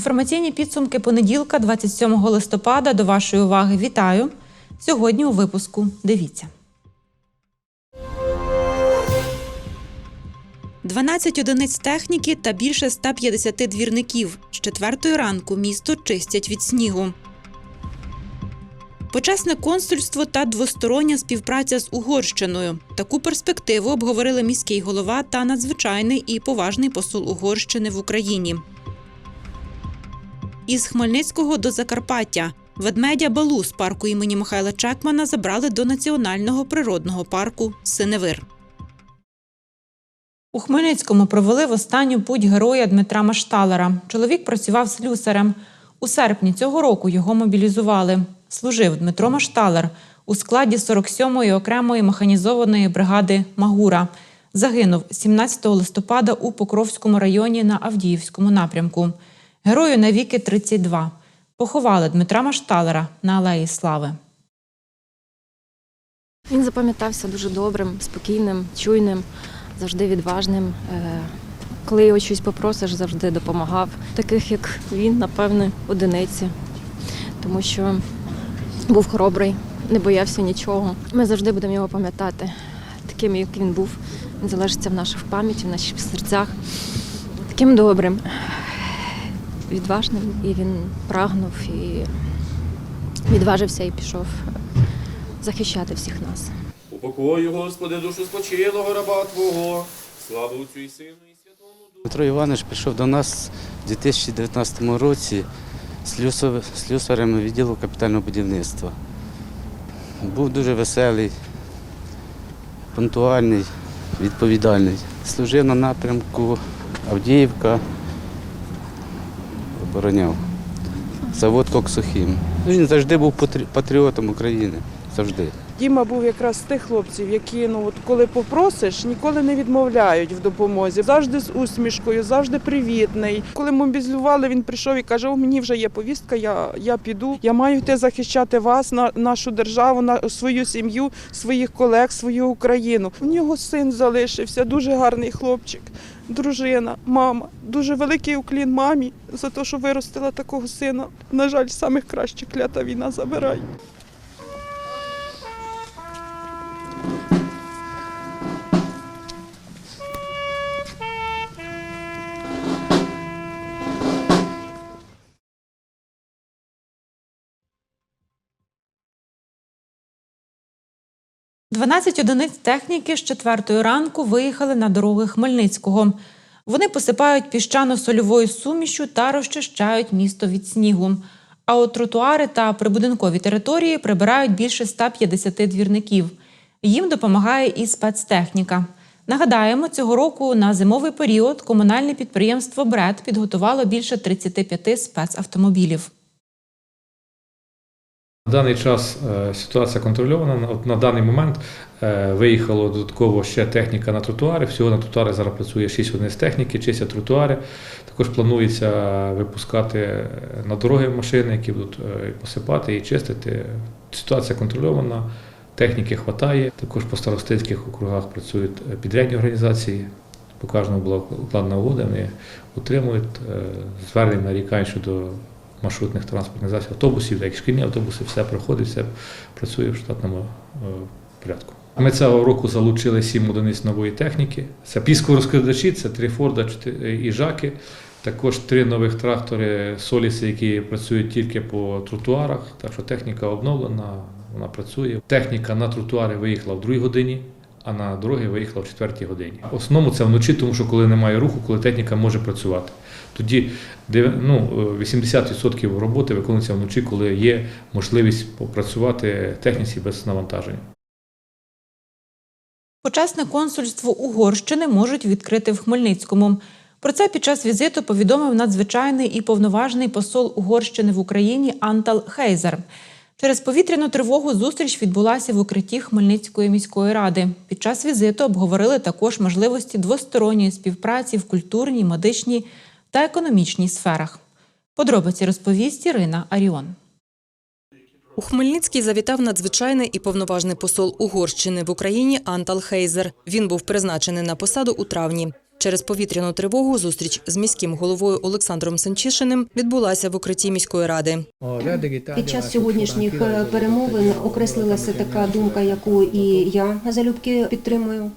Інформаційні підсумки понеділка, 27 листопада. До вашої уваги вітаю. Сьогодні у випуску. Дивіться. 12 одиниць техніки та більше 150 двірників. З четвертої ранку місто чистять від снігу. Почесне консульство та двостороння співпраця з Угорщиною. Таку перспективу обговорили міський голова та надзвичайний і поважний посол Угорщини в Україні. Із Хмельницького до Закарпаття ведмедя Балу з парку імені Михайла Чекмана забрали до національного природного парку Синевир. У Хмельницькому провели в останню путь героя Дмитра Машталера. Чоловік працював слюсарем. У серпні цього року його мобілізували. Служив Дмитро Машталер у складі 47-ї окремої механізованої бригади Магура. Загинув 17 листопада у Покровському районі на Авдіївському напрямку. Герою навіки 32. Поховали Дмитра Машталера на Алеї Слави. Він запам'ятався дуже добрим, спокійним, чуйним, завжди відважним. Е, Коли його щось попросиш, завжди допомагав. Таких як він, напевне, одиниці, тому що був хоробрий, не боявся нічого. Ми завжди будемо його пам'ятати. Таким, як він був, він залишиться в наших пам'яті, в наших серцях. Таким добрим, відважним, і він прагнув і відважився і пішов захищати всіх нас. Упокой, Господи, душу спочилого раба Твого, славу Отцю і Сину і Святому Духу. Дмитро Іванович прийшов до нас у 2019 році слюсар- слюсарем відділу капітального будівництва. Був дуже веселий, пунктуальний, відповідальний. Служив на напрямку Авдіївка, обороняв. Завод Коксохім. Ну, Він завжди був патріотом України. Завжди. Діма був якраз з тих хлопців, які ну от коли попросиш, ніколи не відмовляють в допомозі. Завжди з усмішкою, завжди привітний. Коли мобілізували, він прийшов і каже: О, мені вже є повістка, я, я піду. Я маю йти захищати вас, на нашу державу, на свою сім'ю, своїх колег, свою Україну. У нього син залишився, дуже гарний хлопчик, дружина, мама. Дуже великий уклін мамі за те, що виростила такого сина. На жаль, самих кращих клята війна забирає. – 12 одиниць техніки з четвертої ранку виїхали на дороги Хмельницького. Вони посипають піщано-сольовою сумішю та розчищають місто від снігу. А от тротуари та прибудинкові території прибирають більше 150 двірників. Їм допомагає і спецтехніка. Нагадаємо, цього року на зимовий період комунальне підприємство БРЕД підготувало більше 35 спецавтомобілів. На даний час е, ситуація контрольована. На- даний момент е, виїхало додатково ще техніка на тротуари. Всього на тротуари зараз працює 6 одиниць техніки, чистять тротуари. Також планується випускати е, на дороги машини, які будуть посипати і чистити. Ситуація контрольована, техніки вистачає. Також по старостинських округах працюють підрядні організації. По кожному була укладена угода, вони утримують е, звернень нарікань щодо маршрутних транспортних засобів, автобусів, як шкільні автобуси, все проходить, все працює в штатному е, порядку. Ми цього року залучили сім одиниць нової техніки. Це пісково-розкладачі, це три Форда і жаки. Також три нових трактори Соліси, які працюють тільки по тротуарах. Так що техніка обновлена, вона працює. Техніка на тротуари виїхала в другій годині, а на дороги виїхала в четвертій годині. В основному це вночі, тому що коли немає руху, коли техніка може працювати. Тоді ну, е, 80% роботи виконується вночі, коли є можливість попрацювати техніці без навантаження. Почесне консульство Угорщини можуть відкрити в Хмельницькому. Про це під час візиту повідомив надзвичайний і повноважний посол Угорщини в Україні Антал Хейзер. Через повітряну тривогу зустріч відбулася в укритті Хмельницької міської ради. Під час візиту обговорили також можливості двосторонньої співпраці в культурній, медичній та економічній сферах. Подробиці розповість Ірина Аріон. У Хмельницький завітав надзвичайний і повноважний посол Угорщини в Україні Антал Хейзер. Він був призначений на посаду у травні. Через повітряну тривогу зустріч з міським головою Олександром Санчишиним відбулася в укритті міської ради. Під час сьогоднішніх е, перемовин окреслилася така думка, яку і я залюбки підтримую.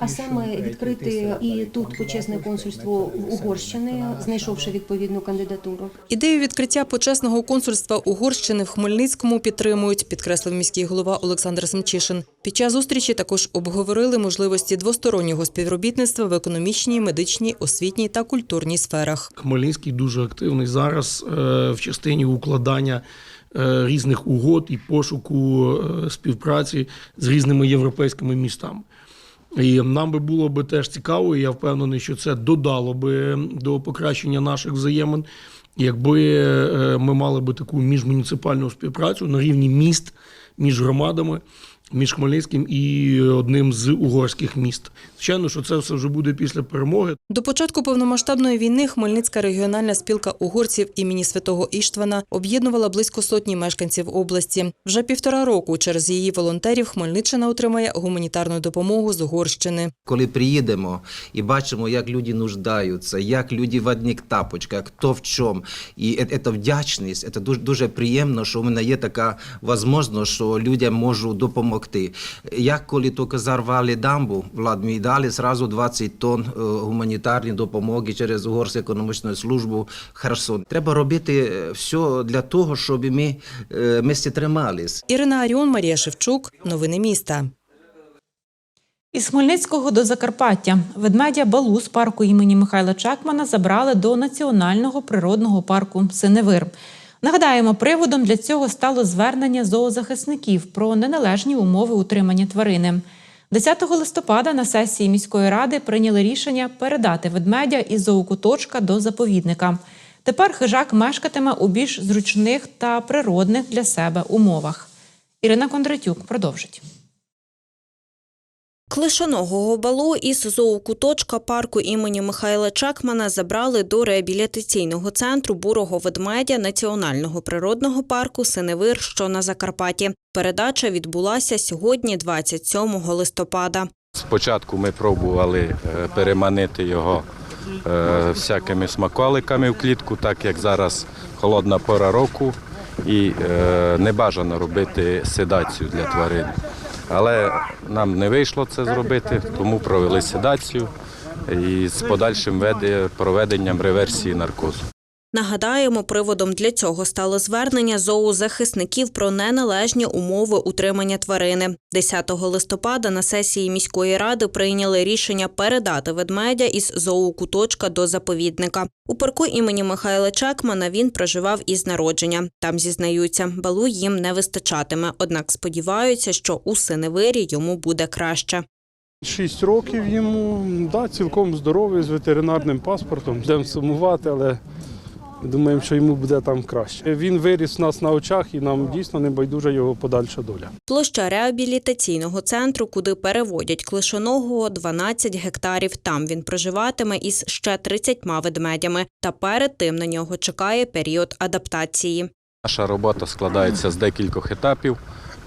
А саме відкрити і тут почесне консульство в Угорщини, знайшовши відповідну кандидатуру. Ідею відкриття почесного консульства Угорщини в Хмельницькому підтримують, підкреслив міський голова Олександр Семчишин. Під час зустрічі також обговорили можливості двостороннього співробітництва в економічній, медичній, освітній та культурній сферах. Хмельницький дуже активний зараз е, в частині укладання різних угод і пошуку е, співпраці з різними європейськими містами. І нам би було би теж цікаво, і я впевнений, що це додало би до покращення наших взаємин, якби е, ми мали би таку міжмуніципальну співпрацю на рівні міст між громадами, між Хмельницьким і одним з угорських міст. Звичайно, що це все вже буде після перемоги. До початку повномасштабної війни Хмельницька регіональна спілка угорців імені святого Іштвана об'єднувала близько сотні мешканців області. Вже півтора року через її волонтерів Хмельниччина отримає гуманітарну допомогу з Угорщини. Коли приїдемо і бачимо, як люди нуждаються, як люди в одних тапочках, хто в чому, і це вдячність, це дуже, дуже приємно, що в мене є така можливість, що людям можу допомогти. Як коли тільки зарвали дамбу, влад ми дали зразу 20 тонн е, гуманітарної допомоги через Угорську економічну службу Херсон. Треба робити е, все для того, щоб ми е, місці тримались. Ірина Аріон, Марія Шевчук. Новини міста. Із Хмельницького до Закарпаття ведмедя Балу з парку імені Михайла Чекмана забрали до Національного природного парку Синевир. Нагадаємо, приводом для цього стало звернення зоозахисників про неналежні умови утримання тварини. 10 листопада на сесії міської ради прийняли рішення передати ведмедя із зоокуточка до заповідника. Тепер хижак мешкатиме у більш зручних та природних для себе умовах. Ірина Кондратюк продовжить. Клишаного балу із зоокуточка парку імені Михайла Чекмана забрали до реабілітаційного центру бурого ведмедя Національного природного парку Синевир, що на Закарпатті. Передача відбулася сьогодні, 27 листопада. Спочатку ми пробували е, переманити його е, всякими смаколиками в клітку, так як зараз холодна пора року і е, не бажано робити седацію для тварин. Але нам не вийшло це зробити, тому провели седацію і з подальшим проведенням реверсії наркозу. Нагадаємо, приводом для цього стало звернення зоозахисників про неналежні умови утримання тварини. 10 листопада на сесії міської ради прийняли рішення передати ведмедя із зоокуточка до заповідника. У парку імені Михайла Чекмана він проживав із народження. Там зізнаються, балу їм не вистачатиме, однак сподіваються, що у синевирі йому буде краще. Шість років йому, да, цілком здоровий, з ветеринарним паспортом. Будемо сумувати, але думаємо, що йому буде там краще. Він виріс у нас на очах і нам дійсно не байдужа його подальша доля. Площа реабілітаційного центру, куди переводять клишоного, 12 гектарів. Там він проживатиме із ще 30 ведмедями. Та перед тим на нього чекає період адаптації. Наша робота складається з декількох етапів.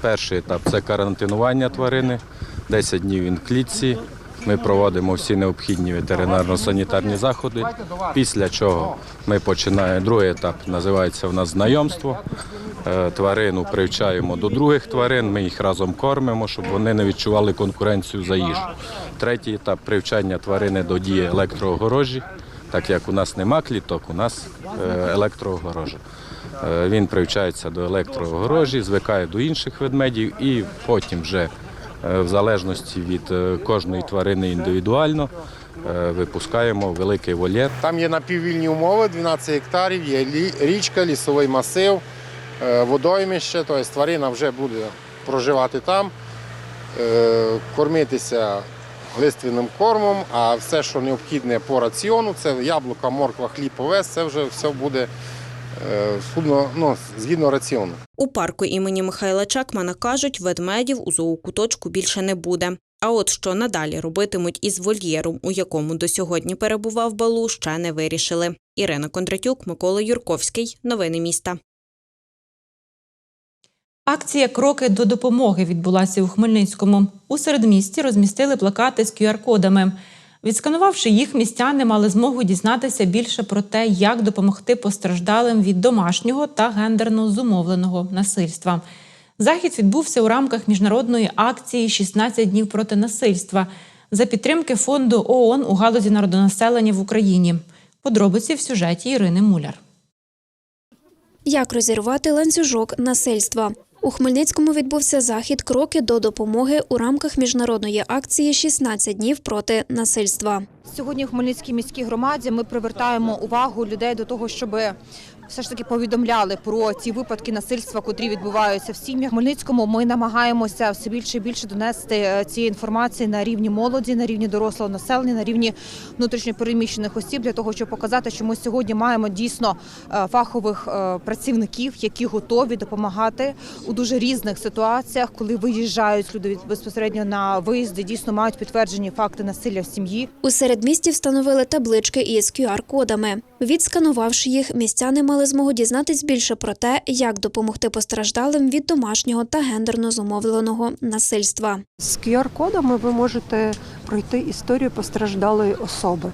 Перший етап це карантинування тварини. 10 днів він в клітці. Ми проводимо всі необхідні ветеринарно-санітарні заходи. Після чого ми починаємо другий етап, називається у нас знайомство. Е, Тварину привчаємо до других тварин, ми їх разом кормимо, щоб вони не відчували конкуренцію за їжу. Третій етап привчання тварини до дії електроогорожі. Так як у нас нема кліток, у нас е, електроогорожа. Е, Він привчається до електроогорожі, звикає до інших ведмедів і потім вже в залежності від е, кожної тварини індивідуально е, випускаємо великий вольєр. Там є напіввільні умови, 12 гектарів, є річка, лісовий масив, е, водоймище, тобто тварина вже буде проживати там, е, кормитися лиственним кормом, а все, що необхідне по раціону, це яблука, морква, хліб, овес, це вже все буде е, згідно, ну, згідно раціону. У парку імені Михайла Чекмана кажуть, ведмедів у зоокуточку більше не буде. А от що надалі робитимуть із вольєром, у якому до сьогодні перебував балу, ще не вирішили. Ірина Кондратюк, Микола Юрковський. Новини міста. Акція Кроки до допомоги відбулася у Хмельницькому. У середмісті розмістили плакати з QR-кодами. Відсканувавши їх, містяни мали змогу дізнатися більше про те, як допомогти постраждалим від домашнього та гендерно зумовленого насильства. Захід відбувся у рамках міжнародної акції «16 днів проти насильства за підтримки фонду ООН у галузі народонаселення в Україні. Подробиці в сюжеті Ірини Муляр. Як розірвати ланцюжок насильства? У Хмельницькому відбувся захід Кроки до допомоги у рамках міжнародної акції «16 днів проти насильства. Сьогодні в Хмельницькій міській громаді ми привертаємо увагу людей до того, щоб все ж таки повідомляли про ці випадки насильства, котрі відбуваються в сім'ях. Хмельницькому ми намагаємося все більше і більше донести е, цієї інформації на рівні молоді, на рівні дорослого населення, на рівні внутрішньопереміщених осіб для того, щоб показати, що ми сьогодні маємо дійсно е, фахових е, працівників, які готові допомагати у дуже різних ситуаціях, коли виїжджають люди безпосередньо на виїзди, дійсно мають підтверджені факти насилля в сім'ї. У середмісті встановили таблички із QR-кодами. Відсканувавши їх, містяни мали змогу дізнатись більше про те, як допомогти постраждалим від домашнього та гендерно зумовленого насильства. З QR-кодами ви можете пройти історію постраждалої особи,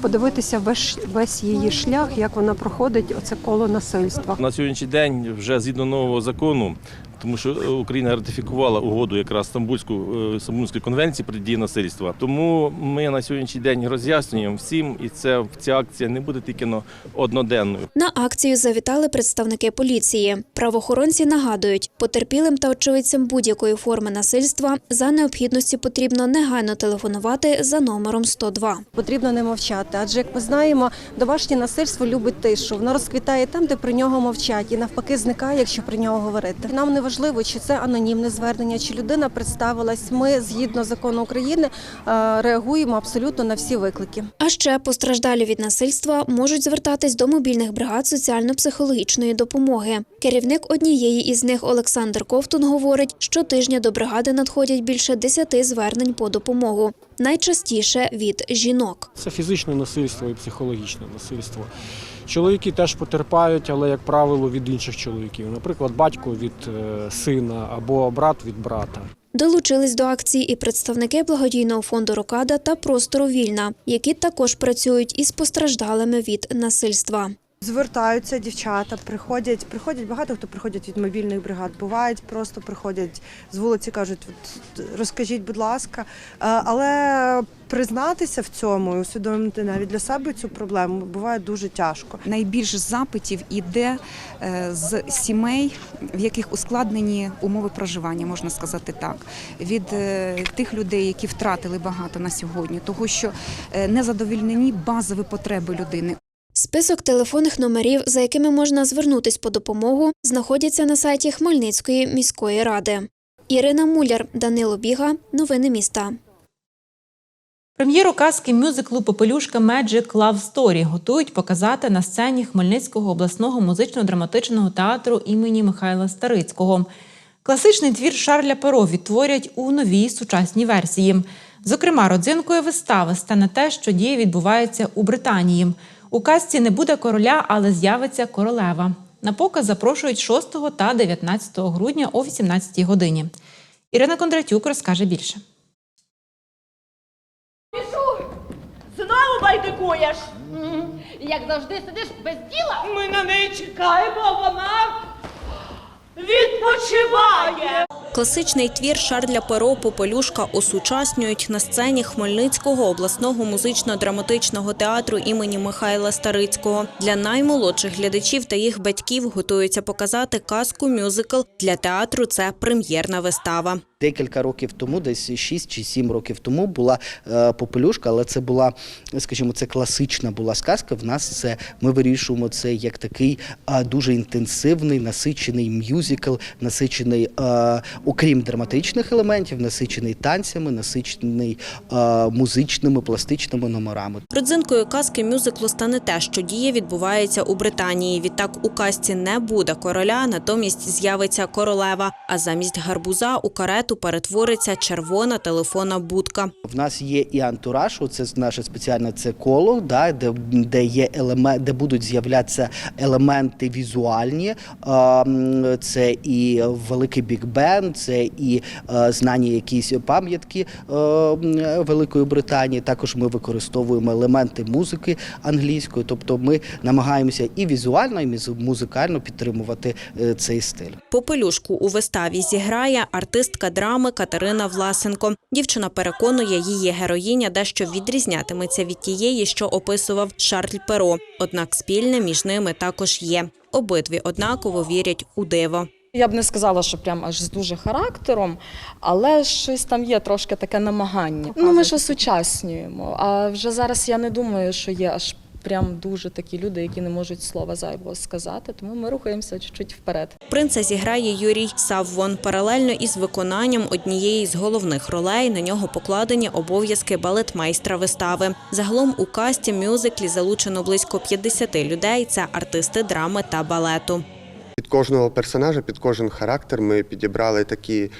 подивитися весь, весь її шлях, як вона проходить оце коло насильства. На сьогоднішній день вже згідно нового закону, тому що е, Україна ратифікувала угоду якраз Стамбульську е, Стамбульської конвенції про дії насильства. Тому ми на сьогоднішній день роз'яснюємо всім, і це ця акція не буде тільки но одноденною. На акцію завітали представники поліції. Правоохоронці нагадують, потерпілим та очевидцям будь-якої форми насильства за необхідності потрібно негайно телефонувати за номером 102. Потрібно не мовчати, адже як ми знаємо, домашнє насильство любить тишу. Воно розквітає там, де про нього мовчать, і навпаки зникає, якщо про нього говорити. Нам не важливо, чи це анонімне звернення, чи людина представилась. Ми згідно закону України е, реагуємо абсолютно на всі виклики. А ще постраждалі від насильства можуть звертатись до мобільних бригад соціально-психологічної допомоги. Керівник однієї із них Олександр Ковтун говорить, що тижня до бригади надходять більше 10 звернень по допомогу. Найчастіше від жінок. Це фізичне насильство і психологічне насильство. Чоловіки теж потерпають, але, як правило, від інших чоловіків. Наприклад, батько від е, сина або брат від брата. Долучились до акції і представники благодійного фонду Рокада та простору Вільна, які також працюють із постраждалими від насильства. Звертаються дівчата, приходять, приходять багато хто приходять від мобільних бригад. Бувають, просто приходять з вулиці, кажуть, «От, розкажіть, будь ласка. Е, Але признатися в цьому і усвідомити навіть для себе цю проблему буває дуже тяжко. Найбільше запитів іде е, з сімей, в яких ускладнені умови проживання, можна сказати так, від е, тих людей, які втратили багато на сьогодні, того що не задовільнені базові потреби людини. Список телефонних номерів, за якими можна звернутись по допомогу, знаходяться на сайті Хмельницької міської ради. Ірина Муляр, Данило Біга. Новини міста. Прем'єру казки мюзиклу Попелюшка Magic Love Story готують показати на сцені Хмельницького обласного музично-драматичного театру імені Михайла Старицького. Класичний твір Шарля Перо відтворять у новій сучасній версії. Зокрема, родзинкою вистави стане те, що дія відбувається у Британії. У казці не буде короля, але з'явиться королева. На показ запрошують 6 та 19 грудня о 18 годині. Ірина Кондратюк розкаже більше. Знову байдикуєш? Як завжди сидиш без діла? Ми на неї чекаємо, вона відпочиває. Класичний твір Шарля Перо Попелюшка осучаснюють на сцені Хмельницького обласного музично-драматичного театру імені Михайла Старицького. Для наймолодших глядачів та їх батьків готуються показати казку мюзикл. Для театру це прем'єрна вистава. Декілька років тому, десь 6 чи 7 років тому, була е, попелюшка, але це була, скажімо, це класична була сказка. В нас це ми вирішуємо це як такий е, дуже інтенсивний, насичений мюзикл, насичений, е, окрім драматичних елементів, насичений танцями, насичений музичними, пластичними номерами. Родзинкою казки мюзиклу стане те, що дія відбувається у Британії. Відтак у казці не буде короля, натомість з'явиться королева. А замість гарбуза у карету балету перетвориться червона телефонна будка. В нас є і антураж, це наше спеціальне це коло, да, де, де є елемент, де будуть з'являтися елементи візуальні. Це і великий бік-бен, це і е, знані якісь пам'ятки е, Великої Британії. Також ми використовуємо елементи музики англійської, тобто ми намагаємося і візуально, і музикально підтримувати е, цей стиль. Попелюшку у виставі зіграє артистка драми Катерина Власенко. Дівчина переконує, її героїня дещо відрізнятиметься від тієї, що описував Шарль Перо. Однак спільне між ними також є. Обидві однаково вірять у диво. Я б не сказала, що прям аж з дуже характером, але щось там є трошки таке намагання. Ну ми ж осучаснюємо. А вже зараз я не думаю, що є аж прям дуже такі люди, які не можуть слова зайвого сказати. Тому ми рухаємося чуть-чуть вперед. Принца зіграє Юрій Саввон. Паралельно із виконанням однієї з головних ролей на нього покладені обов'язки балетмейстра вистави. Загалом у касті мюзиклі залучено близько 50 людей. Це артисти драми та балету. Під кожного персонажа, під кожен характер ми підібрали такі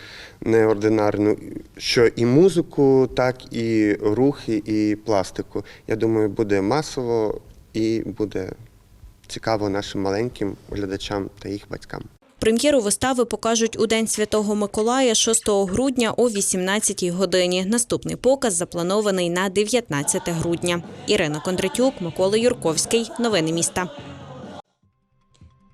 неординарну, що і музику, так і рухи, і пластику. Я думаю, буде масово і буде цікаво нашим маленьким глядачам та їх батькам. Прем'єру вистави покажуть у День Святого Миколая 6 грудня о 18 годині. Наступний показ запланований на 19 грудня. Ірина Кондратюк, Микола Юрковський. Новини міста.